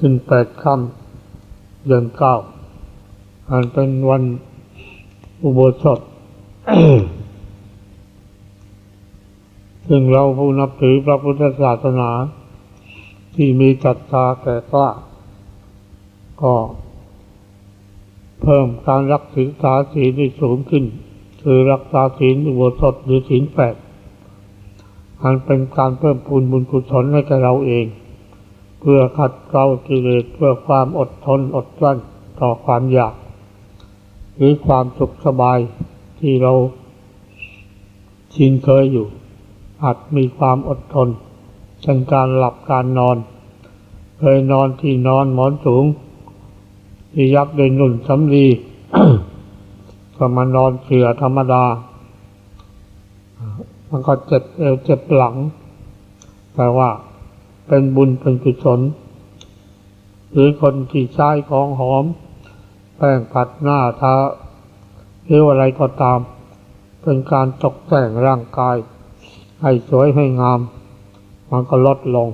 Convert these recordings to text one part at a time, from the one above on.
ขึ้นแปดค่ำเดือนเก้าอันเป็นวันอุโบสถ ซึ่งเราผู้นับถือพระพุทธศาสนา ที่มีศรัทธาแก่กล้าก็เพิ่มการรักษาศีลให้สูงขึ้น คือรักษาศีลอุโบสถหรือศีลแปดอันเป็นการเพิ่มพูนบุญกุศลให้แก่เราเอง เพื่อขัดเกลากิเลสเพื่อความอดทนอดกลั้นต่อความอยาก หรือความสุขสบายที่เราชินเคยอยู่ อาจมีความอดทนเช่นการหลับการนอน เคยนอนที่นอนหมอนสูง ที่ยับด้วยนุ่นสำลีก็มานอนเสือธรรมดา มันก็เจ็บเอวเจ็บหลัง แต่ว่า เป็นบุญเป็นกุศล หรือคนที่ใช้ของหอม แป้งผัดหน้าทาหรืออะไรก็ตาม เป็นการตกแต่งร่างกาย ให้สวยให้งาม มันก็ลดลง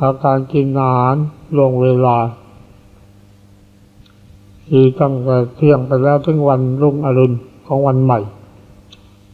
อาการกินอาหารลงเวลาคือตั้งแต่เที่ยงไปแล้วถึงวันรุ่งอรุณของวันใหม่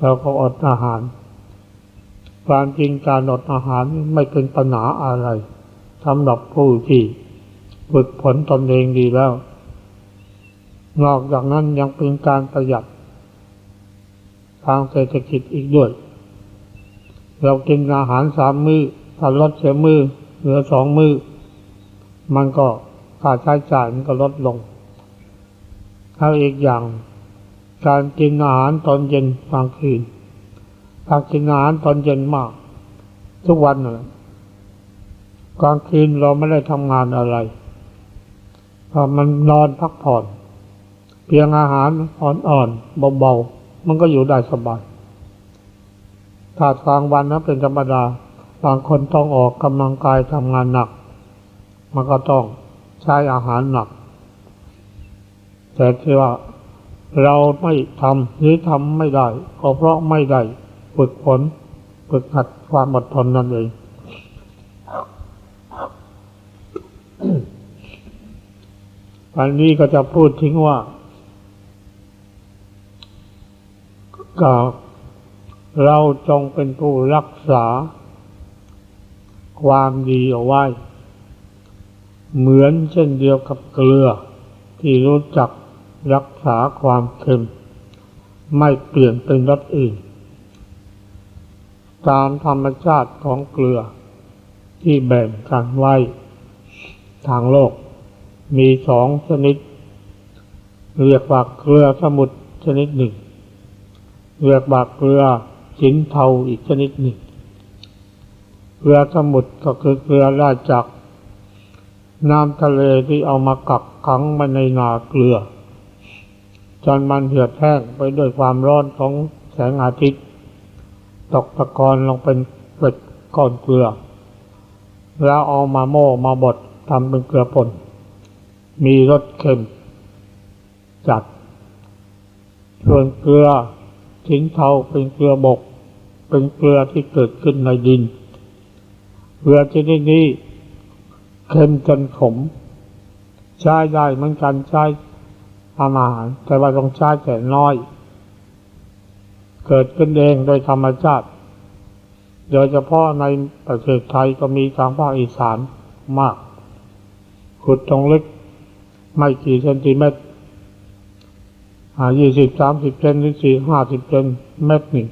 เราก็อดอาหาร ความจริงการอดอาหารไม่เป็นปัญหาอะไรสำหรับผู้ที่ฝึกฝนตนเองดีแล้ว นอกจากนั้นยังเป็นการประหยัด ทางเศรษฐกิจอีกด้วย เรากินอาหารสามมือ้อถ้าลดเสียมือ้อเหลือสองมือ้อมันก็ค่าใช้จ่ายมันก็ลดลงถ้าอีกอย่าง การกินอาหารตอนเย็นกลางคืน ถ้ากินอาหารตอนเย็นมาก ทุกวันเลยกลางคืนเราไม่ได้ทำงานอะไรพอมันนอนพักผ่อน เพียงอาหารอ่อนๆเบาๆมันก็อยู่ได้สบายถ้ากลางวันนะเป็นธรรมดาบางคนต้องออกกำลังกายทำงานหนัก มันก็ต้องใช้อาหารหนัก แต่ที่ว่าเราไม่ทำหรือทำไม่ได้ ก็เพราะไม่ได้ ฝึกฝนฝึกหัดความอดทนนั่นเองอันนี้ก็จะพูดทิ้งว่าก็เราจงเป็นผู้รักษา ความดีเอาไว้ เหมือนเช่นเดียวกับเกลือ ที่รู้จักรักษาความเค็ม ไม่เปลี่ยนเป็นรสอื่น ตามธรรมชาติของเกลือ ที่แบ่งกันไว้ ทางโลก มีสองชนิด เรียกว่าเกลือสมุทรชนิดหนึ่ง เรียกว่าเกลือสินเทาอีกชนิดหนึ่ง เกลือสมุทรก็คือเกลือได้จากน้ำทะเลที่เอามากักขังมาในนาเกลือจนมันเหือดแห้งไปด้วยความร้อนของแสงอาทิตย์ ตกตะกอนลงเป็นเกล็ดก้อนเกลือ แล้วเอามาโม่มาบดทำเป็นเกลือป่น มีรสเค็ม จัด ส่วนเกลือสินเทาเป็นเกลือบก เป็นเกลือที่เกิดขึ้นในดิน เกลือชนิดนี้เค็มจนขม ใช้ได้เหมือนกันใช้อาหารแต่ว่าต้องใช้แต่น้อย เกิดขึ้นเองโดยธรรมชาติ โดยเฉพาะในประเทศไทยก็มีทางภาคอีสานมาก ขุดตรงลึกไม่กี่เซนติเมตรอายี่สิบสามสิบเซนหรือสี่ห้าสิบเซนเมตรหนึ่ง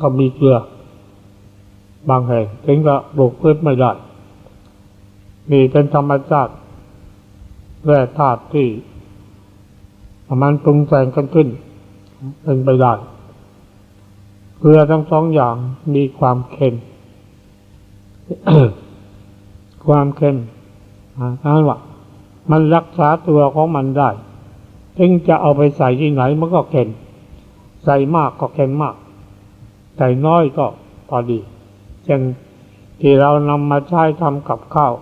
ก็มีเกลือบางแห่งถึงกับปลูกพืชไม่ได้นี่เป็นธรรมชาติแร่ธาตุที่มันปรุงแต่งกันขึ้น เป็นไปได้ เกลือทั้งสองอย่างมีความเค็มความเค็มนั่นว่ามันรักษาตัวของมันได้ถึงจะเอาไปใส่ที่ไหนมันก็เค็มใส่มากก็เค็มมาก ใส่น้อยก็พอดีเช่นที่เรานำมาใช้ทำกับข้าว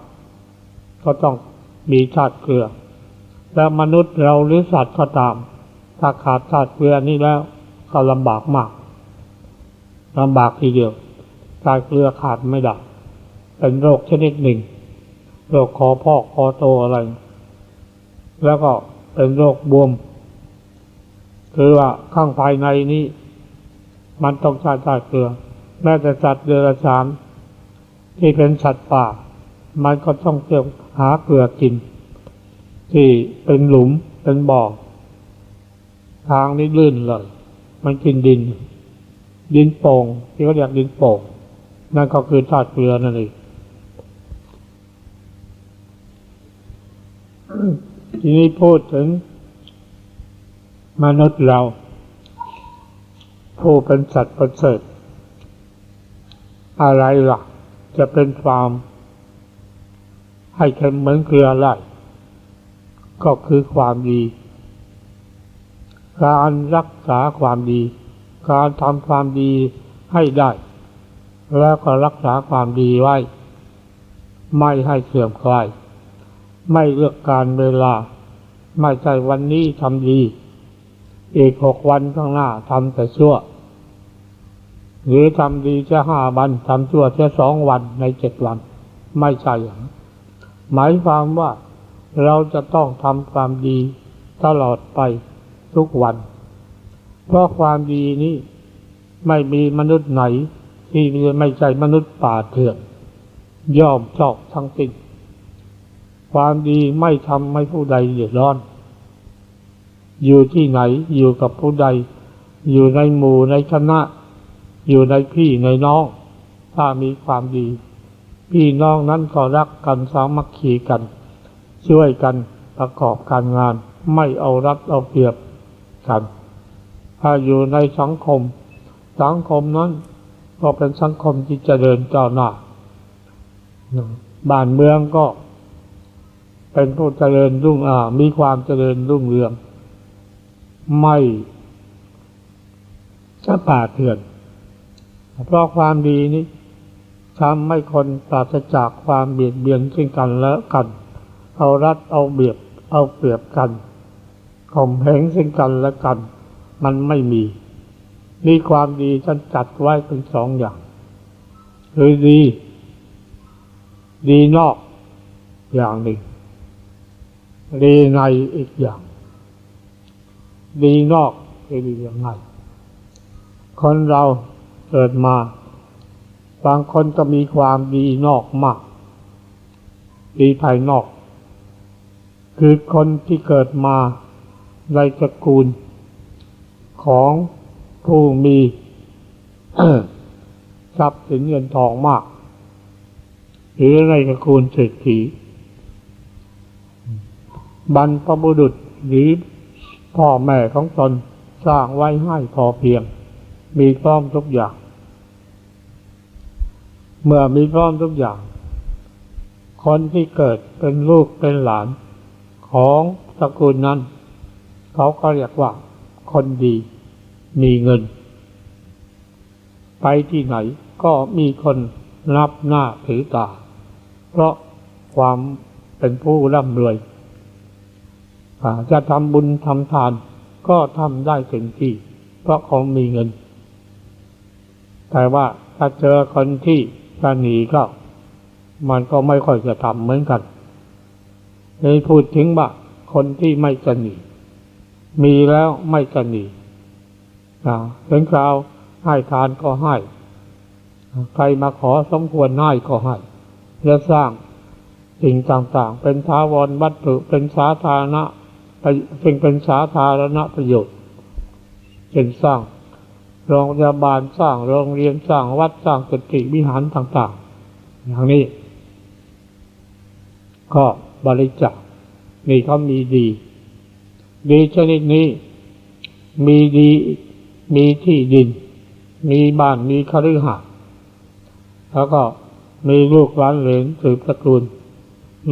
ก็ต้องมีธาตุเกลือ แล้วมนุษย์เราหรือสัตว์ก็ตาม ถ้าขาดธาตุเกลือนี่แล้วก็ลำบากมาก ลำบากทีเดียวธาตุเกลือขาดไม่ได้เป็นโรคชนิดหนึ่ง โรคคอพอกคอโตอะไร แล้วก็เป็นโรคบวม คือว่าข้างภายในนี้ มันต้องใช้ใช้เกลือ แม้แต่สัตว์เดรัจฉานที่เป็นสัตว์ป่า มันก็ต้องเที่ยวหาเกลือกิน ที่เป็นหลุมเป็นบ่อทางนี้ลื่นเลย มันกินดิน ดินโป่งที่เขาเรียกดินโป่งนั่นก็คือธาตุเกลือนั่นเองทีนี้พูดถึง มนุษย์เรา ผู้เป็นสัตว์ประเสริฐอะไรล่ะ จะเป็นความให้เค็มเหมือนเกลือไล่ก็คือความดี การรักษาความดี การทำความดีให้ได้ แล้วก็รักษาความดีไว้ ไม่ให้เสื่อมคลาย ไม่เลือกการเวลา ไม่ใช่วันนี้ทำดี อีกหกวันข้างหน้าทำแต่ชั่ว หรือทำดีแค่ห้าวันทำชั่วแค่สองวันในเจ็ดวัน ไม่ใช่อย่างหมายความว่าเราจะต้องทำความดีตลอดไปทุกวัน เพราะความดีนี้ไม่มีมนุษย์ไหน ที่ไม่ใช่มนุษย์ป่าเถื่อนย่อมชอบทั้งสิ้นความดีไม่ทำให้ผู้ใดเดือดร้อน อยู่ที่ไหนอยู่กับผู้ใด อยู่ในหมู่ในคณะ อยู่ในพี่ในน้อง ถ้ามีความดี พี่น้องนั้นก็รักกันสามัคคีกัน ช่วยกันประกอบการงาน ไม่เอารัดเอาเปรียบกัน ถ้าอยู่ในสังคม สังคมนั้น ก็เป็นสังคมที่เจริญก้าวหน้าบ้านเมืองก็ เป็นผู้เจริญรุ่งอ่ามีความเจริญรุ่งเรือง ไม่จะป่าเถื่อน เพราะความดีนี้ทำให้คนปราศจากความเบียดเบียนซึ่งกันและกัน เอารัดเอาเบียดเอาเปรียบกันข่มเหงซึ่งกันและกัน มันไม่มีมีความดีฉันจัดไว้เป็นสองอย่าง คือดี ดีนอกอย่างหนึ่ง ดีในอีกอย่าง ดีนอกคือดีอย่างไรคนเราเกิดมา บางคนก็มีความดีนอกมาก ดีภายนอก คือคนที่เกิดมาในตระกูล ของผู้มีทรัพย์สินเงินทองมาก หรือในตระกูลเศรษฐีบรรพบุรุษหรือพ่อแม่ของตนสร้างไว้ให้พอเพียง มีพร้อมทุกอย่าง เมื่อมีพร้อมทุกอย่าง คนที่เกิดเป็นลูกเป็นหลานของตระกูลนั้น เขาก็เรียกว่า คนดี มีเงิน ไปที่ไหนก็มีคนนับหน้าถือตา เพราะความเป็นผู้ร่ำรวยจะทำบุญทำทานก็ทำได้เต็มที่ เพราะเขามีเงิน แต่ว่าถ้าเจอคนที่จะหนีก็มันก็ไม่ค่อยจะทำเหมือนกันเลยพูดถึงว่าคนที่ไม่จะหนี มีแล้วไม่จะหนีถึงคราวให้ทานก็ให้ ใครมาขอสมควรให้ก็ให้จะสร้างสิ่งต่างๆ เป็นท้าวรวัตถุเป็นสาธารณะซึ่งเป็นสาธารณประโยชน์เช่นสร้างโรงพยาบาลสร้างโรงเรียนสร้างวัดสร้างสติวิหารต่าง ๆ อย่างนี้ ก็บริจาคนี่เขามีดี ดีชนิดนี้ มีดีมีที่ดิน มีบ้านมีคฤหาสน์แล้วก็มีลูกหลานเหลนสืบตระกูล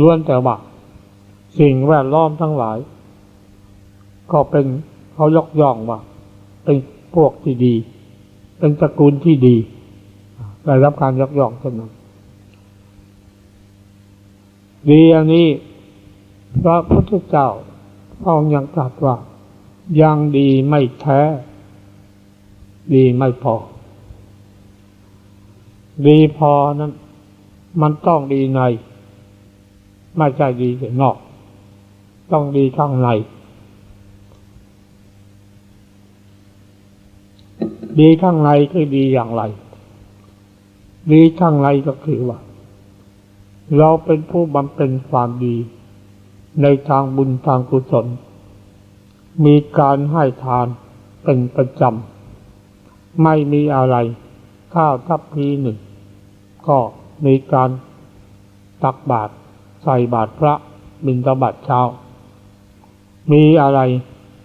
ล้วนแต่ว่าสิ่งแวดล้อมทั้งหลาย ก็เป็นเขายกย่องว่าเป็นพวกที่ดี เป็นตระกูลที่ดีได้รับการยกย่องเช่นนั้นดีอันนี้พระพุทธเจ้า พระองค์ยังตรัสว่า ยังดีไม่แท้ ดีไม่พอ ดีพอนั้น มันต้องดีใน ไม่ใช่ดีแต่นอก ต้องดีข้างใน ดีข้างในคือดีอย่างไร ดีข้างในก็คือว่า เราเป็นผู้บำเพ็ญความดี ในทางบุญทางกุศล มีการให้ทานเป็นประจำ ไม่มีอะไร ข้าวทัพพีหนึ่ง ก็มีการตักบาตรใส่บาตรพระบิณฑบาตเช้า มีอะไร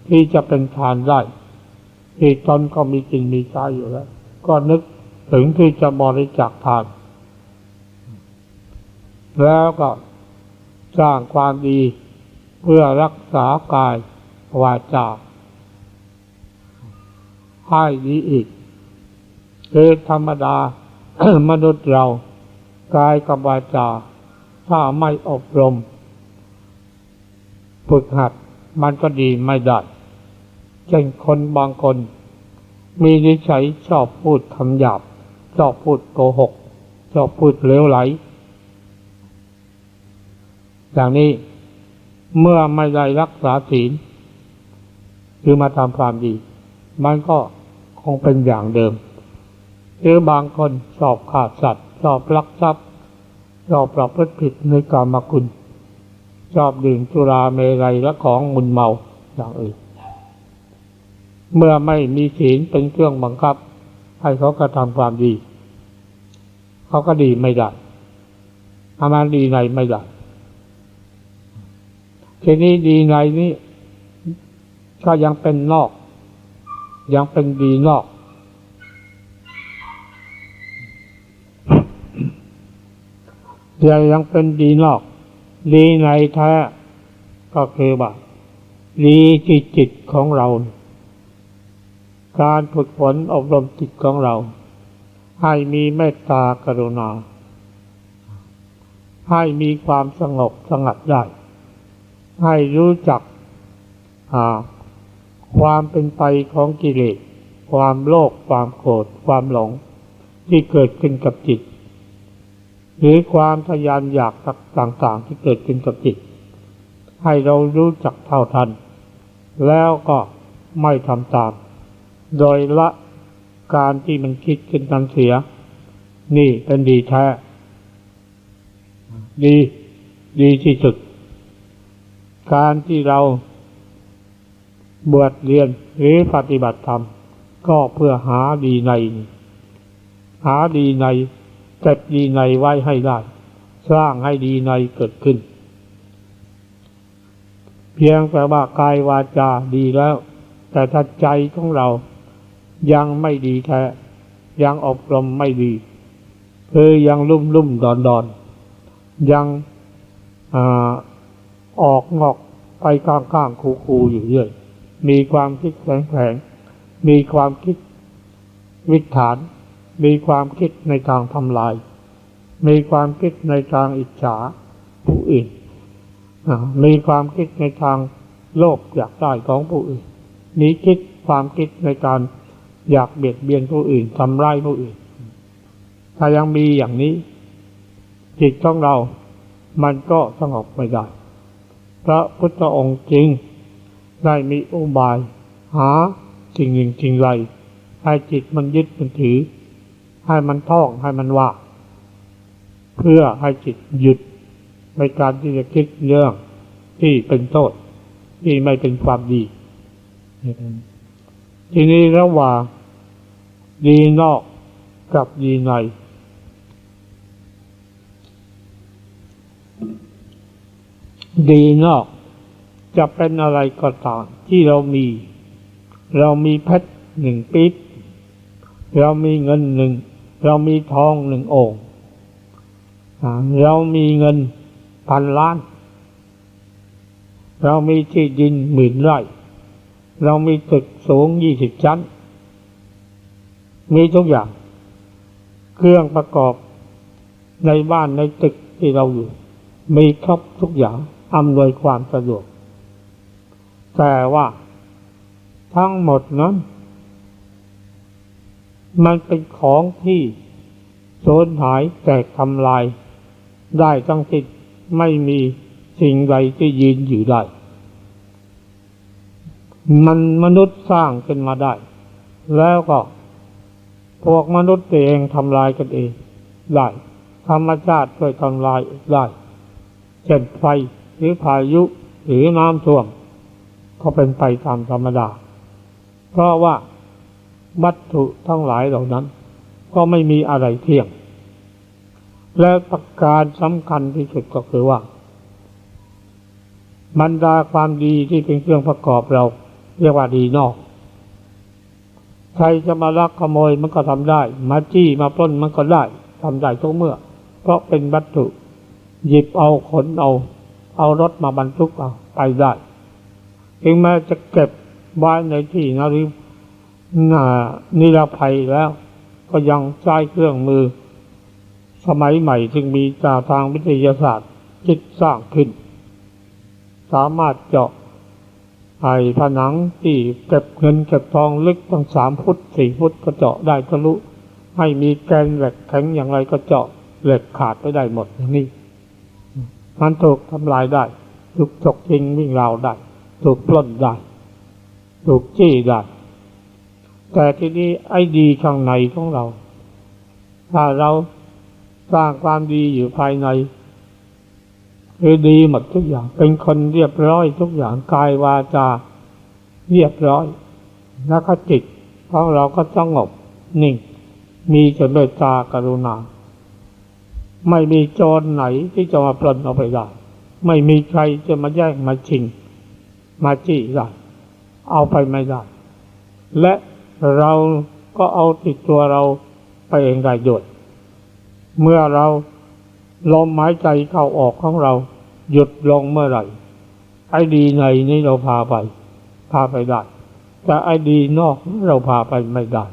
ที่จะเป็นทานได้ที่ตนก็มีกินมีใช้อยู่แล้ว ก็นึกถึงที่จะบริจาคทาน แล้วก็ สร้างความดีเพื่อรักษากายวาจาให้ดีอีกคือธรรมดามนุษย์เรากายกับวาจา ถ้าไม่อบรม ฝึกหัดมันก็ดีไม่ได้เช่นคนบางคน มีนิสัยชอบพูดคำหยาบ ชอบพูดโกหก ชอบพูดเลวไหล อย่างนี้เมื่อไม่ได้รักษาศีลคือมาทำความดี มันก็คงเป็นอย่างเดิม หรือบางคนชอบขาดสัตว์ชอบลักทรัพย์ชอบประพฤติผิดในกรรมคุณ ชอบดื่มสุราเมรัยและของมึนเมาอย่างอื่น เมื่อไม่มีศีลเป็นเครื่องบังคับ ให้เขากระทำความดี เขาก็ดีไม่ได้ทำงานดีในไม่ได้ ทีนี้ดีในนี้ก็ยังเป็นนอก ยังเป็นดีนอกเดี๋ยวยังเป็นดีนอก ดีในแท้ก็คือว่าดีที่จิตของเรา การฝึกฝนอบรมจิตของเรา ให้มีเมตตากรุณา ให้มีความสงบสงัดได้ ให้รู้จักความเป็นไปของกิเลส ความโลภความโกรธความหลง ที่เกิดขึ้นกับจิต หรือความทยานอยากต่างๆที่เกิดขึ้นกับจิต ให้เรารู้จักเท่าทัน แล้วก็ไม่ทำตาม โดยละการที่มันคิดขึ้นนั้นเสีย นี่เป็นดีแท้ ดี ดีที่สุด การที่เราบวชเรียนหรือปฏิบัติธรรม ก็เพื่อหาดีใน หาดีในเก็บดีในไว้ให้ได้ สร้างให้ดีในเกิดขึ้น เพียงแต่ว่ากายวาจาดีแล้ว แต่ถ้าใจของเรายังไม่ดีแท้ยังอบรมไม่ดีคือยังลุ่มลุ่มดอนดอนยังอา ออกงอกไปข้างข้างคูคูอยู่เรื่อย มีความคิดแฝงๆมีความคิดวิถาน มีความคิดในทางทำลาย มีความคิดในทางอิจฉาผู้อื่น มีความคิดในทางโลภอยากได้ของผู้อื่น มีคิดความคิดในการอยากเบียดเบียนผู้อื่นทำร้ายผู้อื่น ถ้ายังมีอย่างนี้ จิตของเรา มันก็สงบไม่ได้ พระพุทธองค์จริง ได้มีอุบาย หาสิ่งหนึ่งสิ่งใดให้จิตมันยึดมันถือ ให้มันท่องให้มันว่า เพื่อให้จิตหยุดในการที่จะคิดเรื่องที่เป็นโทษที่ไม่เป็นความดี ทีนี้ระหว่างดีนอกกับดีใน ดีนอก จะเป็นอะไรก็ตามที่เรามี เรามีเพชรหนึ่งปิ๊บเรามีเงินหนึ่ง เรามีทองหนึ่งองค์เรามีเงินพันล้าน เรามีที่ดินหมื่นไร่ เรามีตึกสูงยี่สิบชั้น มีทุกอย่าง เครื่องประกอบในบ้านในตึกที่เราอยู่ มีครบทุกอย่าง อำนวยความสะดวก แต่ว่าทั้งหมดนั้น มันเป็นของที่สูญหายแตกทำลาย ได้ทั้งสิ้นไม่มีสิ่งใดที่ยืนอยู่ได้ มันมนุษย์สร้างขึ้นมาได้ แล้วก็พวกมนุษย์เองทำลายกันเองได้ ธรรมชาติช่วยทำลายได้เช่นไฟ หรือพายุหรือน้ำท่วม ก็เป็นไปตามธรรมดา เพราะว่าวัตถุทั้งหลายเหล่านั้น ก็ไม่มีอะไรเที่ยง และประการสำคัญที่สุดก็คือว่าบรรดาความดีที่เป็นเครื่องประกอบเรา เรียกว่าดีนอก ใครจะมาลักขโมยมันก็ทำได้ มาจี้มาปล้นมันก็ได้ทำได้ทุกเมื่อ เพราะเป็นวัตถุ หยิบเอาขนเอา เอารถมาบรรทุกเอาไปได้ถึงแม้จะเก็บไว้ในที่นรินานิรภัยแล้ว ก็ยังใช้เครื่องมือ สมัยใหม่จึงมีจากทางวิทยาศาสตร์คิดสร้างขึ้น สามารถเจาะไอ้ผนังที่เก็บเงินเก็บทองลึกตั้งสามฟุตสี่ฟุตก็เจาะได้ทะลุให้มีแกนเหล็กแข็งอย่างไรก็เจาะเหล็กขาดไปได้หมดอย่างนี้ มันถูกทำลายได้ ถูกฉกชิงวิ่งราวได้ ถูกปล้นได้ ถูกจี้ได้ แต่ทีนี้ไอ้ดีข้างในของเรา ถ้าเราสร้างความดีอยู่ภายในคือดีหมดทุกอย่าง เป็นคนเรียบร้อยทุกอย่างกายวาจาเรียบร้อย แล้วก็จิตของเราก็สงบนิ่ง มีจะเมตตากรุณา ไม่มีจรไหนที่จะมาปล้นเอาไปได้ ไม่มีใครจะมาแย่งมาชิง มาจี้ได้เอาไปไม่ได้ และเราก็เอาติดตัวเราไปเองได้ด้วยเมื่อเราลมหายใจเข้าออกของเรา หยุดลงเมื่อไหร่ ไอ้ดีในนี้เราพาไป พาไปได้ แต่ไอ้ดีนอกเราพาไปไม่ได้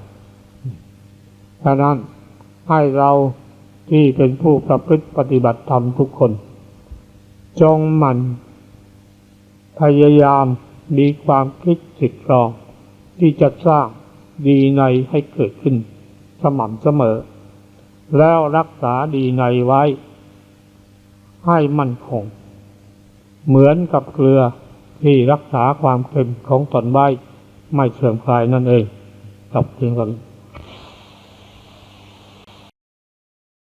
ฉะนั้นให้เรา ที่เป็นผู้ประพฤติปฏิบัติธรรมทุกคน จงหมั่น พยายามมีความคิดสิตรอง ที่จะสร้างดีในให้เกิดขึ้น สม่ำเสมอ แล้วรักษาดีในไว้ ให้มั่นคง เหมือนกับเกลือที่รักษาความเค็มของตนไว้ ไม่เสื่อมคลายนั่นเองกับเพียงกัน